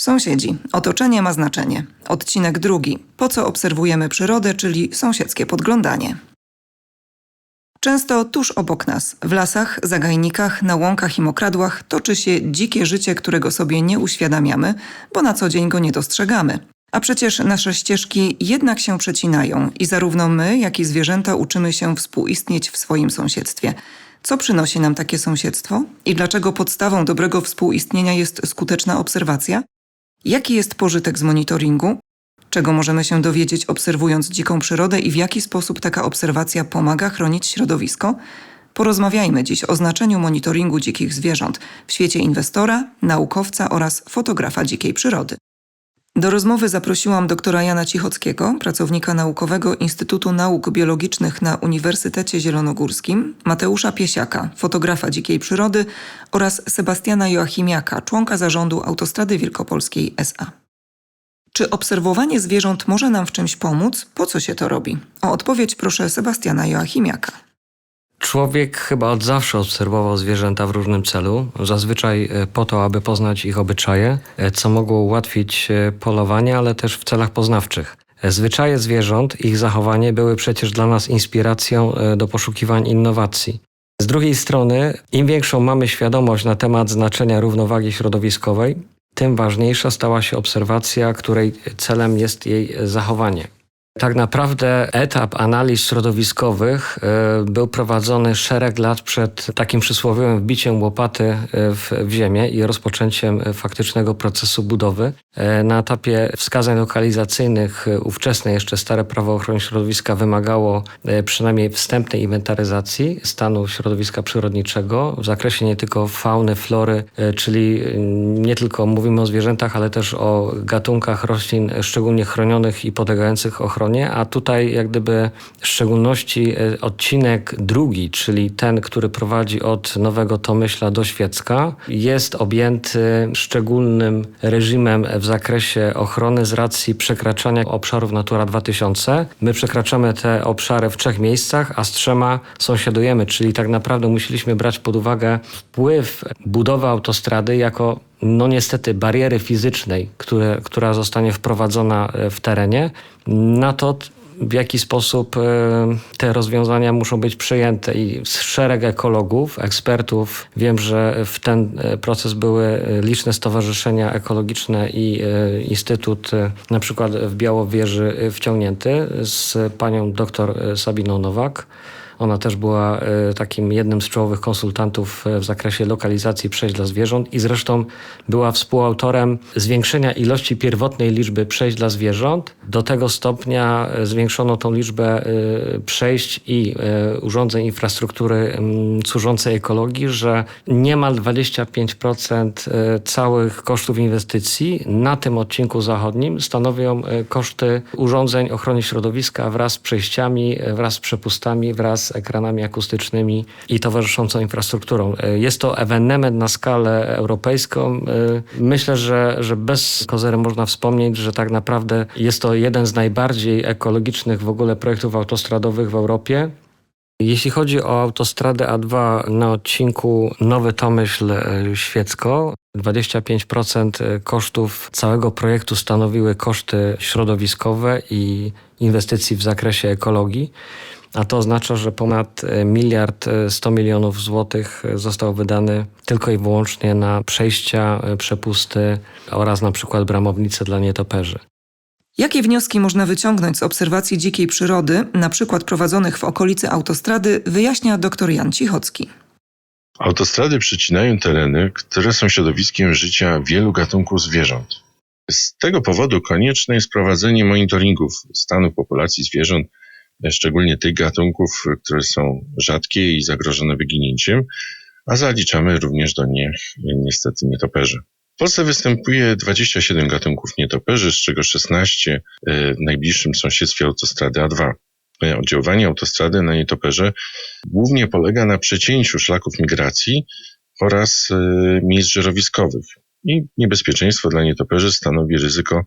Sąsiedzi. Otoczenie ma znaczenie. Odcinek drugi. Po co obserwujemy przyrodę, czyli sąsiedzkie podglądanie. Często tuż obok nas, w lasach, zagajnikach, na łąkach i mokradłach toczy się dzikie życie, którego sobie nie uświadamiamy, bo na co dzień go nie dostrzegamy. A przecież nasze ścieżki jednak się przecinają i zarówno my, jak i zwierzęta uczymy się współistnieć w swoim sąsiedztwie. Co przynosi nam takie sąsiedztwo i dlaczego podstawą dobrego współistnienia jest skuteczna obserwacja? Jaki jest pożytek z monitoringu? Czego możemy się dowiedzieć obserwując dziką przyrodę i w jaki sposób taka obserwacja pomaga chronić środowisko? Porozmawiajmy dziś o znaczeniu monitoringu dzikich zwierząt w świecie inwestora, naukowca oraz fotografa dzikiej przyrody. Do rozmowy zaprosiłam doktora Jana Cichockiego, pracownika naukowego Instytutu Nauk Biologicznych na Uniwersytecie Zielonogórskim, Mateusza Piesiaka, fotografa dzikiej przyrody oraz Sebastiana Joachimiaka, członka zarządu Autostrady Wielkopolskiej SA. Czy obserwowanie zwierząt może nam w czymś pomóc? Po co się to robi? O odpowiedź proszę Sebastiana Joachimiaka. Człowiek chyba od zawsze obserwował zwierzęta w różnym celu, zazwyczaj e, po to, aby poznać ich obyczaje, e, co mogło ułatwić e, polowanie, ale też w celach poznawczych. Zwyczaje zwierząt, ich zachowanie były przecież dla nas inspiracją do poszukiwań innowacji. Z drugiej strony, im większą mamy świadomość na temat znaczenia równowagi środowiskowej, tym ważniejsza stała się obserwacja, której celem jest jej zachowanie. Tak naprawdę etap analiz środowiskowych e, był prowadzony szereg lat przed takim przysłowiowym wbiciem łopaty e, w, w ziemię i rozpoczęciem faktycznego procesu budowy. E, na etapie wskazań lokalizacyjnych ówczesne jeszcze stare prawo ochrony środowiska wymagało przynajmniej wstępnej inwentaryzacji stanu środowiska przyrodniczego w zakresie nie tylko fauny, flory, czyli nie tylko mówimy o zwierzętach, ale też o gatunkach roślin szczególnie chronionych i podlegających ochronie stronie, a tutaj jak gdyby w szczególności e, odcinek drugi, czyli ten, który prowadzi od Nowego Tomyśla do Świecka, jest objęty szczególnym reżimem w zakresie ochrony z racji przekraczania obszarów Natura 2000. My przekraczamy te obszary w trzech miejscach, a z trzema sąsiadujemy, czyli tak naprawdę musieliśmy brać pod uwagę wpływ budowy autostrady jako no niestety bariery fizycznej, które, która zostanie wprowadzona e, w terenie, na to, w jaki sposób e, te rozwiązania muszą być przejęte. I szereg ekologów, ekspertów, wiem, że w ten e, proces były liczne stowarzyszenia ekologiczne i Instytut na przykład w Białowieży wciągnięty z panią doktor Sabiną Nowak. Ona też była e, takim jednym z czołowych konsultantów e, w zakresie lokalizacji przejść dla zwierząt i zresztą była współautorem zwiększenia ilości pierwotnej liczby przejść dla zwierząt. Do tego stopnia e, zwiększono tą liczbę przejść i urządzeń infrastruktury służącej ekologii, że niemal 25% całych kosztów inwestycji na tym odcinku zachodnim stanowią koszty urządzeń ochrony środowiska wraz z przejściami, wraz z przepustami, wraz z ekranami akustycznymi i towarzyszącą infrastrukturą. E, jest to ewenement na skalę europejską. E, myślę, że, że bez kozery można wspomnieć, że tak naprawdę jest to jeden z najbardziej ekologicznych w ogóle projektów autostradowych w Europie. Jeśli chodzi o autostradę A2 na odcinku Nowy Tomyśl e, Świecko, 25% kosztów całego projektu stanowiły koszty środowiskowe i inwestycji w zakresie ekologii a to oznacza, że ponad e, miliard 100 e, milionów złotych e, został wydany tylko i wyłącznie na przejścia, przepusty oraz na przykład bramownice dla nietoperzy. Jakie wnioski można wyciągnąć z obserwacji dzikiej przyrody, na przykład prowadzonych w okolicy autostrady, wyjaśnia dr Jan Cichocki. Autostrady przycinają tereny, które są środowiskiem życia wielu gatunków zwierząt. Z tego powodu konieczne jest prowadzenie monitoringów stanu populacji zwierząt szczególnie tych gatunków, które są rzadkie i zagrożone wyginięciem, a zaliczamy również do nich niestety nietoperzy. W Polsce występuje 27 gatunków nietoperzy, z czego 16 e, w najbliższym sąsiedztwie autostrady A2. E, oddziaływanie autostrady na nietoperze głównie polega na przecięciu szlaków migracji oraz e, miejsc żerowiskowych. I niebezpieczeństwo dla nietoperzy stanowi ryzyko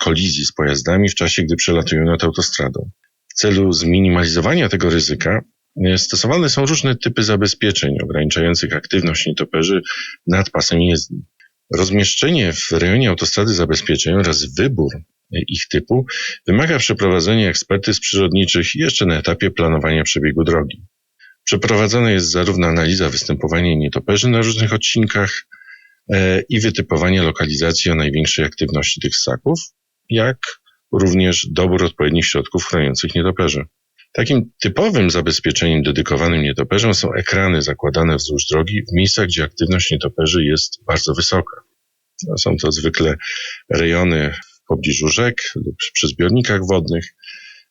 kolizji z pojazdami w czasie, gdy przelatują nad autostradą. W celu zminimalizowania tego ryzyka e, stosowane są różne typy zabezpieczeń ograniczających aktywność nietoperzy nad pasem jezdni. Rozmieszczenie w rejonie autostrady zabezpieczeń oraz wybór ich typu wymaga przeprowadzenia ekspertyz przyrodniczych jeszcze na etapie planowania przebiegu drogi. Przeprowadzana jest zarówno analiza występowania nietoperzy na różnych odcinkach e, i wytypowanie lokalizacji o największej aktywności tych ssaków, jak również dobór odpowiednich środków chroniących nietoperzy. Takim typowym zabezpieczeniem dedykowanym nietoperzom są ekrany zakładane wzdłuż drogi w miejscach, gdzie aktywność nietoperzy jest bardzo wysoka. No, Są to zwykle rejony w pobliżu rzek lub przy zbiornikach wodnych.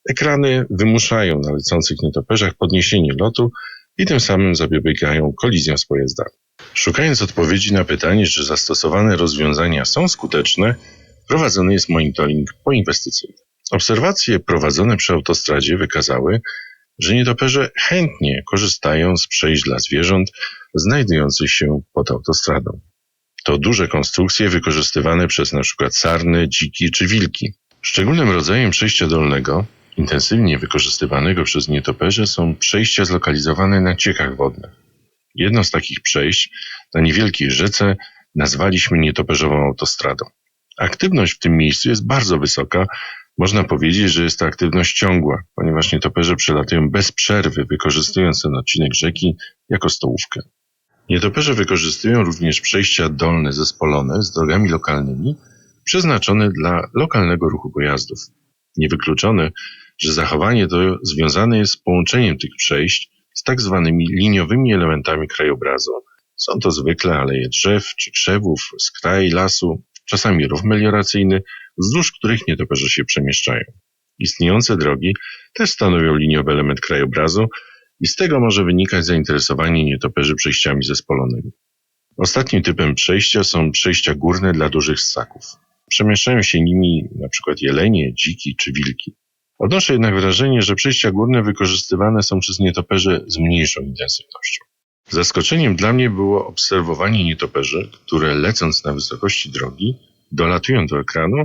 Ekrany wymuszają na lecących nietoperzach podniesienie lotu i tym samym zapobiegają kolizjom z pojazdami. Szukając odpowiedzi na pytanie, czy zastosowane rozwiązania są skuteczne, prowadzony jest monitoring poinwestycyjny. Obserwacje prowadzone przy autostradzie wykazały, że nietoperze chętnie korzystają z przejść dla zwierząt znajdujących się pod autostradą. To duże konstrukcje wykorzystywane przez np. sarny, dziki czy wilki. Szczególnym rodzajem przejścia dolnego, intensywnie wykorzystywanego przez nietoperze, są przejścia zlokalizowane na ciekach wodnych. Jedno z takich przejść na niewielkiej rzece nazwaliśmy nietoperzową autostradą. Aktywność w tym miejscu jest bardzo wysoka. Można powiedzieć, że jest to aktywność ciągła, ponieważ nietoperze przelatują bez przerwy, wykorzystując ten odcinek rzeki jako stołówkę. Nietoperze wykorzystują również przejścia dolne zespolone z drogami lokalnymi, przeznaczone dla lokalnego ruchu pojazdów. Niewykluczone, że zachowanie to związane jest z połączeniem tych przejść z tak zwanymi liniowymi elementami krajobrazu. Są to zwykle aleje drzew czy krzewów, skraj lasu, czasami rów melioracyjny, wzdłuż których nietoperze się przemieszczają. Istniejące drogi też stanowią liniowy element krajobrazu i z tego może wynikać zainteresowanie nietoperzy przejściami zespolonymi. Ostatnim typem przejścia są przejścia górne dla dużych ssaków. Przemieszczają się nimi np. jelenie, dziki czy wilki. Odnoszę jednak wrażenie, że przejścia górne wykorzystywane są przez nietoperze z mniejszą intensywnością. Zaskoczeniem dla mnie było obserwowanie nietoperzy, które lecąc na wysokości drogi, dolatują do ekranu,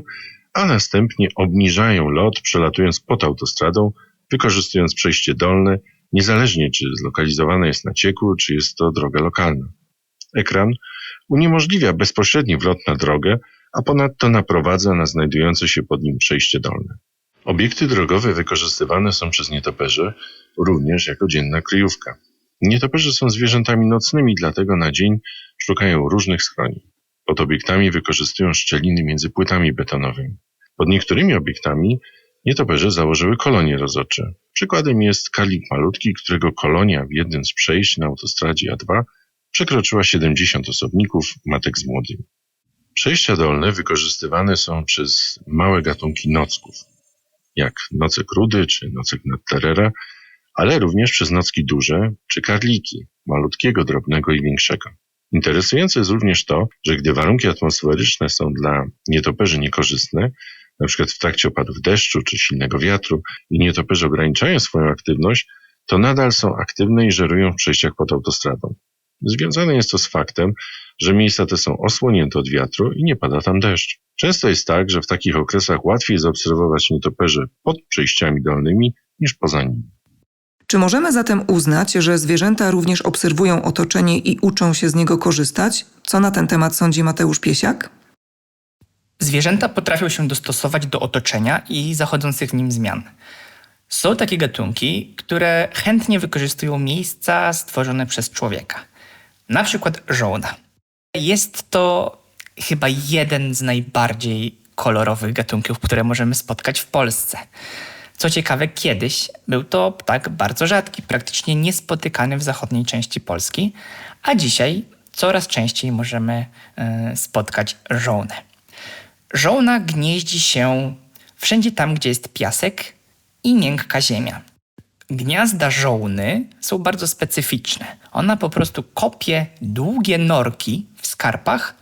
a następnie obniżają lot, przelatując pod autostradą, wykorzystując przejście dolne, niezależnie czy zlokalizowane jest na cieku, czy jest to droga lokalna. Ekran uniemożliwia bezpośredni wlot na drogę, a ponadto naprowadza na znajdujące się pod nim przejście dolne. Obiekty drogowe wykorzystywane są przez nietoperzy również jako dzienna kryjówka. Nietoperze są zwierzętami nocnymi, dlatego na dzień szukają różnych schronień. Pod obiektami wykorzystują szczeliny między płytami betonowymi. Pod niektórymi obiektami nietoperze założyły kolonie rozodcze. Przykładem jest karlik malutki, którego kolonia w jednym z przejść na autostradzie A2 przekroczyła 70 osobników, matek z młodymi. Przejścia dolne wykorzystywane są przez małe gatunki nocków, jak nocek rudy czy nocek nadterera, ale również przez nocki duże czy karliki, malutkiego, drobnego i większego. Interesujące jest również to, że gdy warunki atmosferyczne są dla nietoperzy niekorzystne, przykład w trakcie opadów deszczu czy silnego wiatru i nietoperze ograniczają swoją aktywność, to nadal są aktywne i żerują w przejściach pod autostradą. Związane jest to z faktem, że miejsca te są osłonięte od wiatru i nie pada tam deszcz. Często jest tak, że w takich okresach łatwiej zaobserwować nietoperze pod przejściami dolnymi niż poza nimi. Czy możemy zatem uznać, że zwierzęta również obserwują otoczenie i uczą się z niego korzystać? Co na ten temat sądzi Mateusz Piesiak? Zwierzęta potrafią się dostosować do otoczenia i zachodzących w nim zmian. Są takie gatunki, które chętnie wykorzystują miejsca stworzone przez człowieka. Na przykład żołna. Jest to chyba jeden z najbardziej kolorowych gatunków, które możemy spotkać w Polsce. Co ciekawe, kiedyś był to ptak bardzo rzadki, praktycznie niespotykany w zachodniej części Polski, a dzisiaj coraz częściej możemy e, spotkać żołnę. Żołna gnieździ się wszędzie tam, gdzie jest piasek i miękka ziemia. Gniazda żołny są bardzo specyficzne. Ona po prostu kopie długie norki w skarpach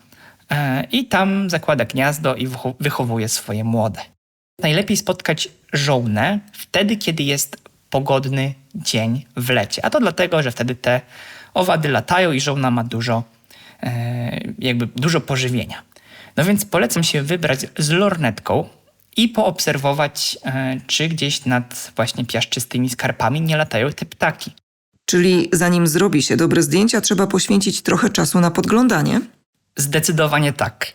e, i tam zakłada gniazdo i wycho- wychowuje swoje młode. Najlepiej spotkać żołnę wtedy, kiedy jest pogodny dzień w lecie. A to dlatego, że wtedy te owady latają i żołna ma dużo, e, jakby dużo pożywienia. No więc polecam się wybrać z lornetką i poobserwować, e, czy gdzieś nad właśnie piaszczystymi skarpami nie latają te ptaki. Czyli zanim zrobi się dobre zdjęcia, trzeba poświęcić trochę czasu na podglądanie? Zdecydowanie tak.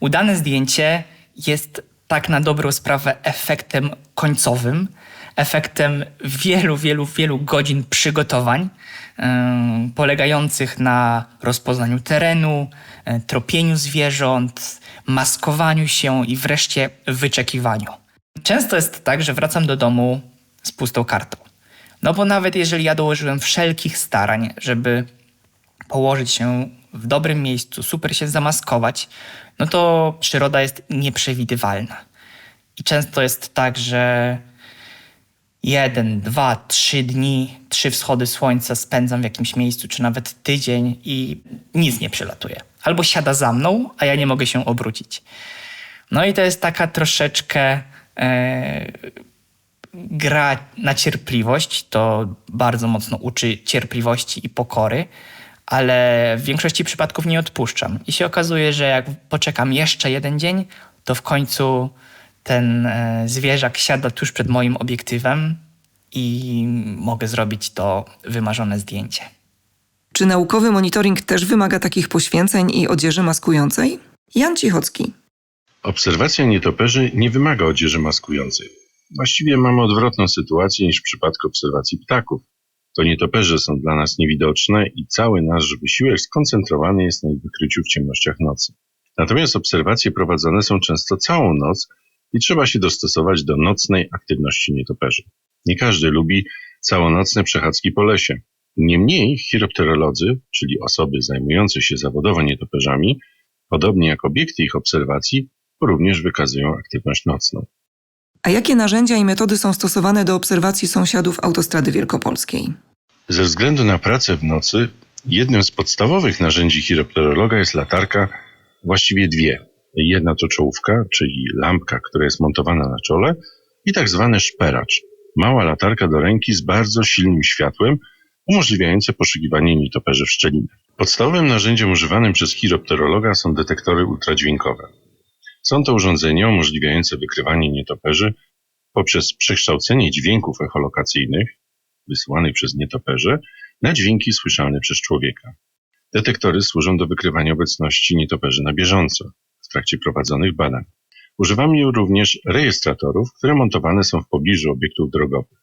Udane zdjęcie jest tak na dobrą sprawę efektem końcowym, efektem wielu, wielu, wielu godzin przygotowań, em, polegających na rozpoznaniu terenu, e, tropieniu zwierząt, maskowaniu się i wreszcie wyczekiwaniu. Często jest tak, że wracam do domu z pustą kartą. No bo nawet jeżeli ja dołożyłem wszelkich starań, żeby położyć się w dobrym miejscu, super się zamaskować, no to przyroda jest nieprzewidywalna. I często jest tak, że jeden, dwa, trzy dni, trzy wschody słońca spędzam w jakimś miejscu, czy nawet tydzień i nic nie przylatuje. Albo siada za mną, a ja nie mogę się obrócić. No i to jest taka troszeczkę e, gra na cierpliwość. To bardzo mocno uczy cierpliwości i pokory, ale w większości przypadków nie odpuszczam. I się okazuje, że jak poczekam jeszcze jeden dzień, to w końcu ten e, zwierzak siada tuż przed moim obiektywem i mogę zrobić to wymarzone zdjęcie. Czy naukowy monitoring też wymaga takich poświęceń i odzieży maskującej? Jan Cichocki. Obserwacja nietoperzy nie wymaga odzieży maskującej. Właściwie mamy odwrotną sytuację niż w przypadku obserwacji ptaków. To nietoperze są dla nas niewidoczne i cały nasz wysiłek skoncentrowany jest na ich wykryciu w ciemnościach nocy. Natomiast obserwacje prowadzone są często całą noc i trzeba się dostosować do nocnej aktywności nietoperzy. Nie każdy lubi całonocne przechadzki po lesie. Niemniej chiropterolodzy, czyli osoby zajmujące się zawodowo nietoperzami, podobnie jak obiekty ich obserwacji, również wykazują aktywność nocną. A jakie narzędzia i metody są stosowane do obserwacji sąsiadów autostrady wielkopolskiej? Ze względu na pracę w nocy, jednym z podstawowych narzędzi chiropterologa jest latarka, właściwie dwie. Jedna to czołówka, czyli lampka, która jest montowana na czole, i tak zwany szperacz, mała latarka do ręki z bardzo silnym światłem, umożliwiające poszukiwanie nietoperzy w szczelinach. Podstawowym narzędziem używanym przez chiropterologa są detektory ultradźwiękowe. Są to urządzenia umożliwiające wykrywanie nietoperzy poprzez przekształcenie dźwięków echolokacyjnych wysyłanych przez nietoperze na dźwięki słyszalne przez człowieka. Detektory służą do wykrywania obecności nietoperzy na bieżąco w trakcie prowadzonych badań. Używamy również rejestratorów, które montowane są w pobliżu obiektów drogowych.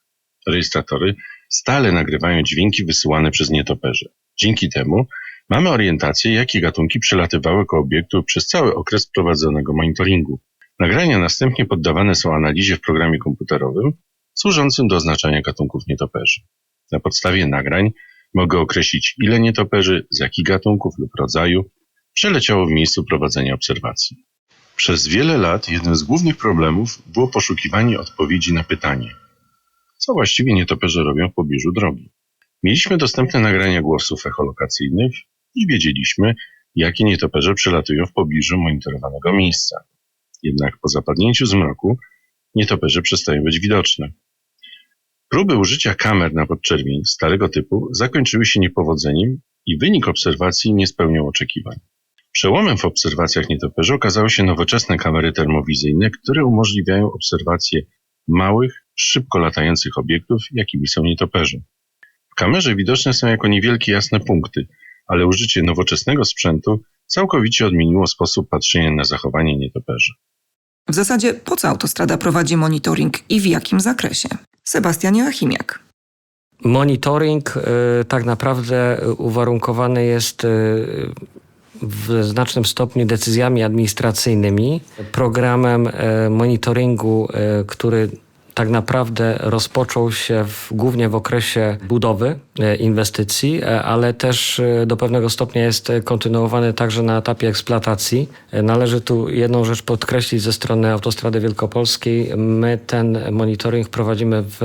Rejestratory stale nagrywają dźwięki wysyłane przez nietoperze. Dzięki temu mamy orientację, jakie gatunki przelatywały koło obiektu przez cały okres prowadzonego monitoringu. Nagrania następnie poddawane są analizie w programie komputerowym służącym do oznaczania gatunków nietoperzy. Na podstawie nagrań mogę określić, ile nietoperzy, z jakich gatunków lub rodzaju przeleciało w miejscu prowadzenia obserwacji. Przez wiele lat jednym z głównych problemów było poszukiwanie odpowiedzi na pytanie, co właściwie nietoperze robią w pobliżu drogi. Mieliśmy dostępne nagrania głosów echolokacyjnych i wiedzieliśmy, jakie nietoperze przelatują w pobliżu monitorowanego miejsca. Jednak po zapadnięciu zmroku nietoperze przestają być widoczne. Próby użycia kamer na podczerwień starego typu zakończyły się niepowodzeniem i wynik obserwacji nie spełniał oczekiwań. Przełomem w obserwacjach nietoperzy okazały się nowoczesne kamery termowizyjne, które umożliwiają obserwację małych, szybko latających obiektów, jakimi są nietoperze. W kamerze widoczne są jako niewielkie jasne punkty, ale użycie nowoczesnego sprzętu całkowicie odmieniło sposób patrzenia na zachowanie nietoperzy. W zasadzie po co autostrada prowadzi monitoring i w jakim zakresie? Sebastian Joachimiak. Monitoring y, tak naprawdę uwarunkowany jest y, w znacznym stopniu decyzjami administracyjnymi, programem y, monitoringu, y, który tak naprawdę rozpoczął się w, głównie w okresie budowy e, inwestycji, e, ale też e, do pewnego stopnia jest kontynuowany także na etapie eksploatacji. Należy tu jedną rzecz podkreślić ze strony Autostrady Wielkopolskiej. My ten monitoring prowadzimy w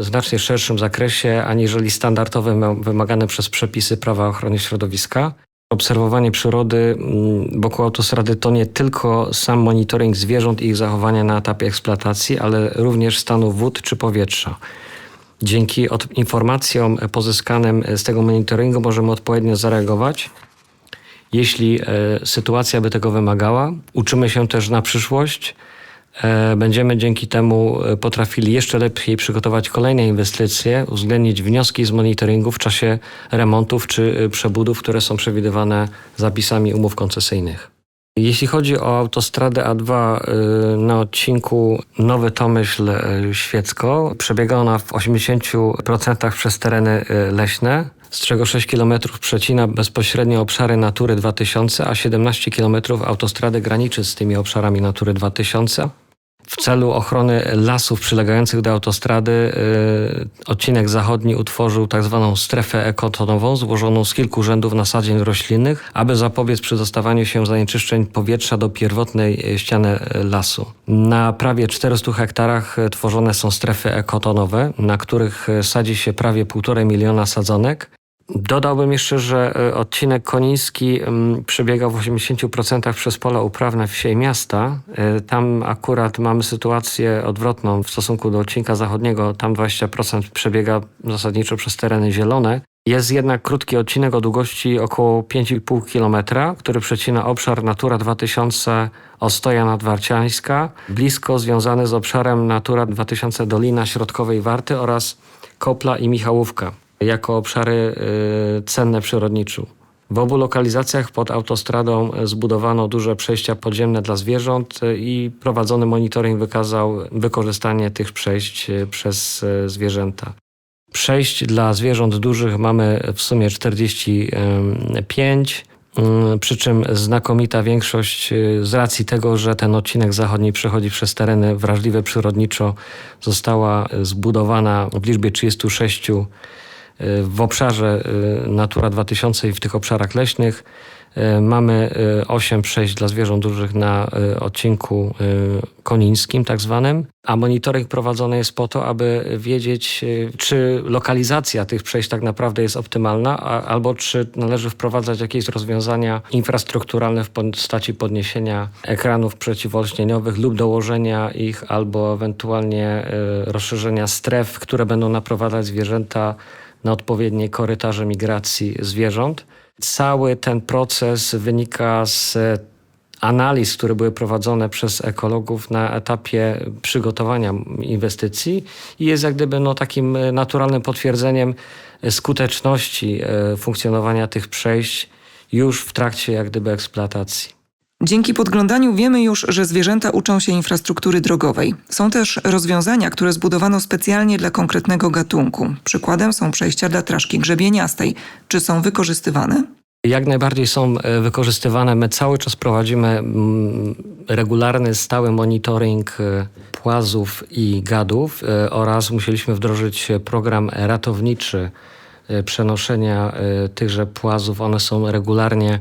znacznie szerszym zakresie aniżeli standardowy ma- wymagany przez przepisy prawa ochrony środowiska. Obserwowanie przyrody mm, wokół autostrady to nie tylko sam monitoring zwierząt i ich zachowania na etapie eksploatacji, ale również stanu wód czy powietrza. Dzięki informacjom pozyskanym z tego monitoringu możemy odpowiednio zareagować. Jeśli e, sytuacja by tego wymagała, uczymy się też na przyszłość będziemy dzięki temu e, potrafili jeszcze lepiej przygotować kolejne inwestycje, uwzględnić wnioski z monitoringu w czasie remontów czy e, przebudów, które są przewidywane zapisami umów koncesyjnych. Jeśli chodzi o autostradę A2 y, na odcinku Nowy Tomyśl Świecko, przebiega ona w 80% przez tereny leśne, z czego 6 km przecina bezpośrednio obszary Natury 2000, a 17 km autostrady graniczy z tymi obszarami Natury 2000. W celu ochrony lasów przylegających do autostrady y, odcinek zachodni utworzył tak zwaną strefę ekotonową złożoną z kilku rzędów nasadzeń roślinnych, aby zapobiec przedostawaniu się zanieczyszczeń powietrza do pierwotnej y, ściany y, lasu. Na prawie 400 hektarach tworzone są strefy ekotonowe, na których sadzi się prawie 1,5 miliona sadzonek. Dodałbym jeszcze, że y, odcinek koniński ym, przebiega w 80% przez pola uprawne wsi i miasta. Y, Tam akurat mamy sytuację odwrotną w stosunku do odcinka zachodniego. Tam 20% przebiega zasadniczo przez tereny zielone. Jest jednak krótki odcinek o długości około 5,5 km, który przecina obszar Natura 2000 Ostoja Nadwarciańska, blisko związany z obszarem Natura 2000 Dolina Środkowej Warty oraz Kopla i Michałówka jako obszary y, cenne przyrodniczo. W obu lokalizacjach pod autostradą y, zbudowano duże przejścia podziemne dla zwierząt y, i prowadzony monitoring wykazał wykorzystanie tych przejść y, przez zwierzęta. Przejść dla zwierząt dużych mamy w sumie 45, mm, przy czym znakomita większość z racji tego, że ten odcinek zachodni przechodzi przez tereny wrażliwe przyrodniczo, została zbudowana w liczbie 36 y, w obszarze y, Natura 2000 i w tych obszarach leśnych. Y, Mamy 8 przejść dla zwierząt dużych na y, odcinku y, konińskim tak zwanym, a monitoring prowadzony jest po to, aby wiedzieć, y, czy lokalizacja tych przejść tak naprawdę jest optymalna, albo czy należy wprowadzać jakieś rozwiązania infrastrukturalne w postaci podniesienia ekranów przeciwolśnieniowych lub dołożenia ich, albo ewentualnie y, rozszerzenia stref, które będą naprowadzać zwierzęta na odpowiednie korytarze migracji zwierząt. Cały ten proces wynika z analiz, które były prowadzone przez ekologów na etapie przygotowania inwestycji i jest jak gdyby no, takim naturalnym potwierdzeniem skuteczności e, funkcjonowania tych przejść już w trakcie jak gdyby eksploatacji. Dzięki podglądaniu wiemy już, że zwierzęta uczą się infrastruktury drogowej. Są też rozwiązania, które zbudowano specjalnie dla konkretnego gatunku. Przykładem są przejścia dla traszki grzebieniastej. Czy są wykorzystywane? Jak najbardziej są e, wykorzystywane. My cały czas prowadzimy mm, regularny, stały monitoring e, płazów i gadów e, oraz musieliśmy wdrożyć program ratowniczy przenoszenia tychże płazów. One są regularnie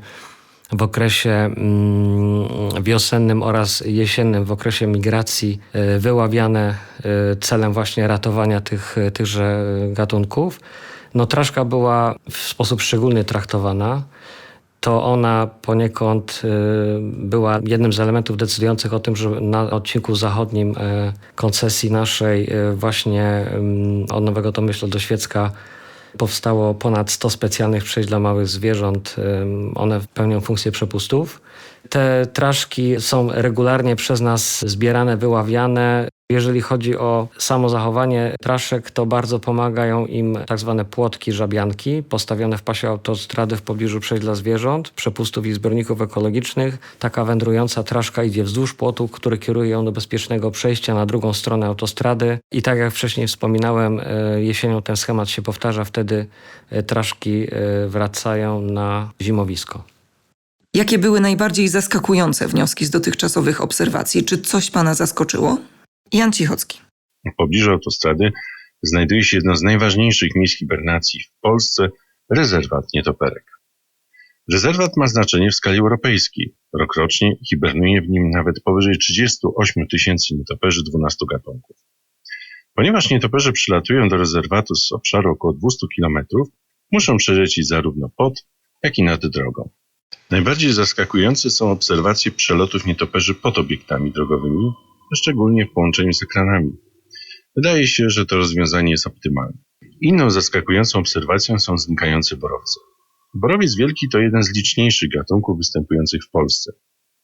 w okresie mm, wiosennym oraz jesiennym, w okresie migracji e, wyławiane e, celem właśnie ratowania tych, tychże gatunków. No traszka była w sposób szczególny traktowana. To ona poniekąd była jednym z elementów decydujących o tym, że na odcinku zachodnim koncesji naszej właśnie y, od Nowego Tomyśla do Świecka powstało ponad 100 specjalnych przejść dla małych zwierząt. One pełnią funkcję przepustów. Te traszki są regularnie przez nas zbierane, wyławiane. Jeżeli chodzi o samo zachowanie traszek, to bardzo pomagają im tak zwane płotki żabianki postawione w pasie autostrady w pobliżu przejść dla zwierząt, przepustów i zbiorników ekologicznych. Taka wędrująca traszka idzie wzdłuż płotu, który kieruje ją do bezpiecznego przejścia na drugą stronę autostrady. I tak jak wcześniej wspominałem, e, jesienią ten schemat się powtarza, wtedy e, traszki e, wracają na zimowisko. Jakie były najbardziej zaskakujące wnioski z dotychczasowych obserwacji? Czy coś Pana zaskoczyło? Jan Cichocki. W pobliżu autostrady znajduje się jedno z najważniejszych miejsc hibernacji w Polsce rezerwat nietoperek. Rezerwat ma znaczenie w skali europejskiej. Rokrocznie hibernuje w nim nawet powyżej 38 tysięcy nietoperzy 12 gatunków. Ponieważ nietoperze przylatują do rezerwatu z obszaru około 200 km, muszą przelecieć zarówno pod, jak i nad drogą. Najbardziej zaskakujące są obserwacje przelotów nietoperzy pod obiektami drogowymi, szczególnie w połączeniu z ekranami. Wydaje się, że to rozwiązanie jest optymalne. Inną zaskakującą obserwacją są znikające borowce. Borowiec wielki to jeden z liczniejszych gatunków występujących w Polsce.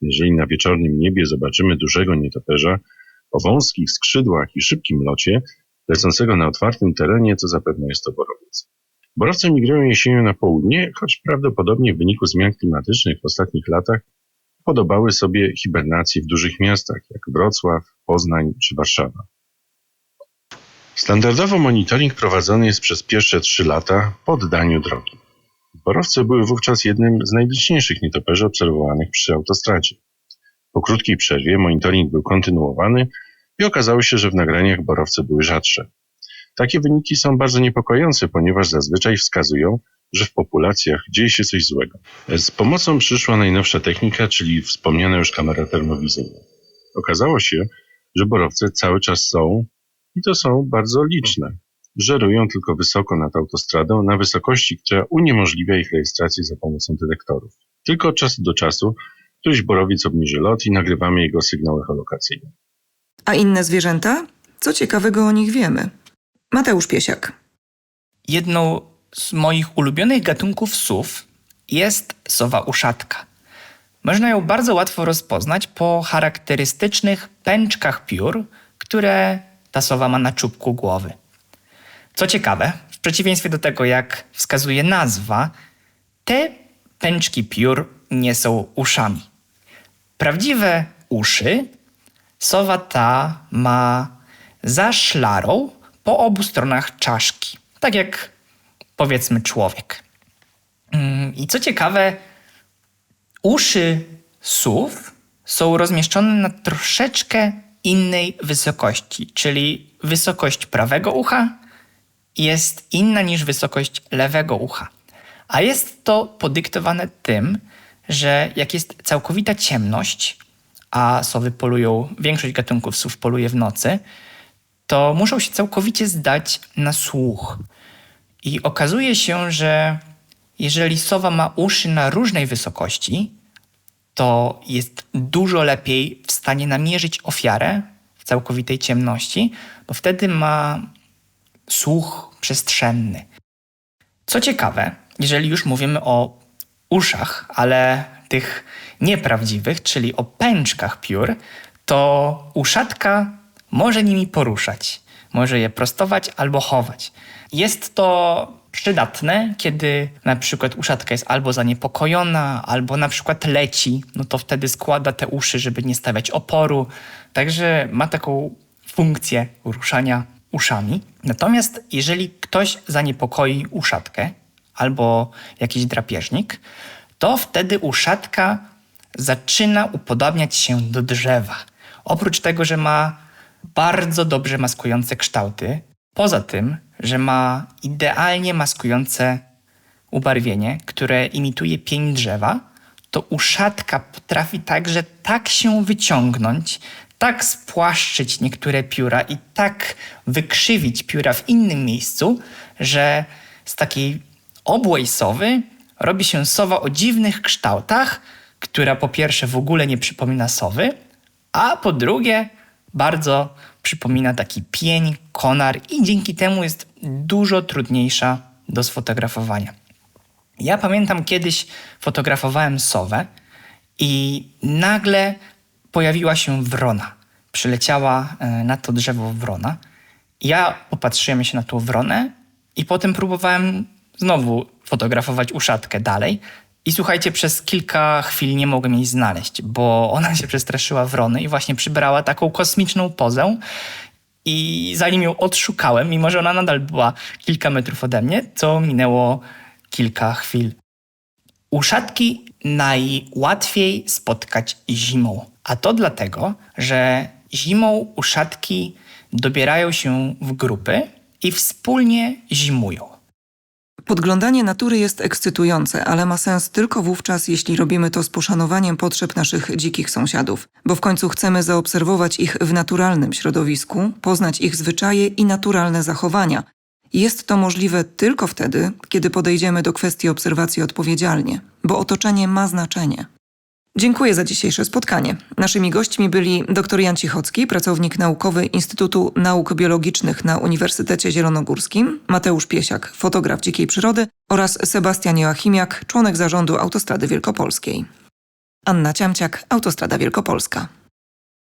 Jeżeli na wieczornym niebie zobaczymy dużego nietoperza, O wąskich skrzydłach i szybkim locie, lecącego na otwartym terenie, to zapewne jest to borowiec. Borowce migrują jesienią na południe, choć prawdopodobnie w wyniku zmian klimatycznych w ostatnich latach podobały sobie hibernacji w dużych miastach, jak Wrocław, Poznań czy Warszawa. Standardowo monitoring prowadzony jest przez pierwsze trzy lata po oddaniu drogi. Borowce były wówczas jednym z najliczniejszych nietoperzy obserwowanych przy autostradzie. Po krótkiej przerwie monitoring był kontynuowany i okazało się, że w nagraniach borowce były rzadsze. Takie wyniki są bardzo niepokojące, ponieważ zazwyczaj wskazują, że w populacjach dzieje się coś złego. Z pomocą przyszła najnowsza technika, czyli wspomniana już kamera termowizyjna. Okazało się, że borowce cały czas są i to są bardzo liczne. Żerują tylko wysoko nad autostradą, na wysokości, która uniemożliwia ich rejestrację za pomocą detektorów. Tylko od czasu do czasu któryś borowiec obniży lot i nagrywamy jego sygnały holokacyjne. A inne zwierzęta? Co ciekawego o nich wiemy? Mateusz Piesiak. Jedną z moich ulubionych gatunków sów jest sowa uszatka. Można ją bardzo łatwo rozpoznać po charakterystycznych pęczkach piór, które ta sowa ma na czubku głowy. Co ciekawe, w przeciwieństwie do tego, jak wskazuje nazwa, te pęczki piór nie są uszami. Prawdziwe uszy sowa ta ma za szlarą po obu stronach czaszki, tak jak powiedzmy człowiek. Mm, I co ciekawe, uszy sów są rozmieszczone na troszeczkę innej wysokości, czyli wysokość prawego ucha jest inna niż wysokość lewego ucha. A jest to podyktowane tym, że jak jest całkowita ciemność, a sowy polują, większość gatunków sów poluje w nocy, to muszą się całkowicie zdać na słuch. I okazuje się, że jeżeli sowa ma uszy na różnej wysokości, to jest dużo lepiej w stanie namierzyć ofiarę w całkowitej ciemności, bo wtedy ma słuch przestrzenny. Co ciekawe, jeżeli już mówimy o uszach, ale tych nieprawdziwych, czyli o pęczkach piór, to uszatka może nimi poruszać. Może je prostować albo chować. Jest to przydatne, kiedy na przykład uszatka jest albo zaniepokojona, albo na przykład leci, no to wtedy składa te uszy, żeby nie stawiać oporu. Także ma taką funkcję ruszania uszami. Natomiast jeżeli ktoś zaniepokoi uszatkę albo jakiś drapieżnik, to wtedy uszatka zaczyna upodabniać się do drzewa. Oprócz tego, że ma bardzo dobrze maskujące kształty, poza tym, że ma idealnie maskujące ubarwienie, które imituje pień drzewa, to uszatka potrafi także tak się wyciągnąć, tak spłaszczyć niektóre pióra i tak wykrzywić pióra w innym miejscu, że z takiej obłej sowy robi się sowa o dziwnych kształtach, która po pierwsze w ogóle nie przypomina sowy, a po drugie bardzo przypomina taki pień, konar i dzięki temu jest dużo trudniejsza do sfotografowania. Ja pamiętam kiedyś fotografowałem sowę i nagle pojawiła się wrona. Przyleciała e, na to drzewo wrona. Ja popatrzyłem się na tą wronę i potem próbowałem znowu fotografować uszatkę dalej. I słuchajcie, przez kilka chwil nie mogłem jej znaleźć, bo ona się przestraszyła wrony i właśnie przybrała taką kosmiczną pozę. I zanim ją odszukałem, mimo że ona nadal była kilka metrów ode mnie, to minęło kilka chwil. Uszatki najłatwiej spotkać zimą, a to dlatego, że zimą uszatki dobierają się w grupy i wspólnie zimują. Podglądanie natury jest ekscytujące, ale ma sens tylko wówczas, jeśli robimy to z poszanowaniem potrzeb naszych dzikich sąsiadów, bo w końcu chcemy zaobserwować ich w naturalnym środowisku, poznać ich zwyczaje i naturalne zachowania. Jest to możliwe tylko wtedy, kiedy podejdziemy do kwestii obserwacji odpowiedzialnie, bo otoczenie ma znaczenie. Dziękuję za dzisiejsze spotkanie. Naszymi gośćmi byli dr Jan Cichocki, pracownik naukowy Instytutu Nauk Biologicznych na Uniwersytecie Zielonogórskim, Mateusz Piesiak, fotograf dzikiej przyrody oraz Sebastian Joachimiak, członek zarządu Autostrady Wielkopolskiej. Anna Ciamciak, Autostrada Wielkopolska.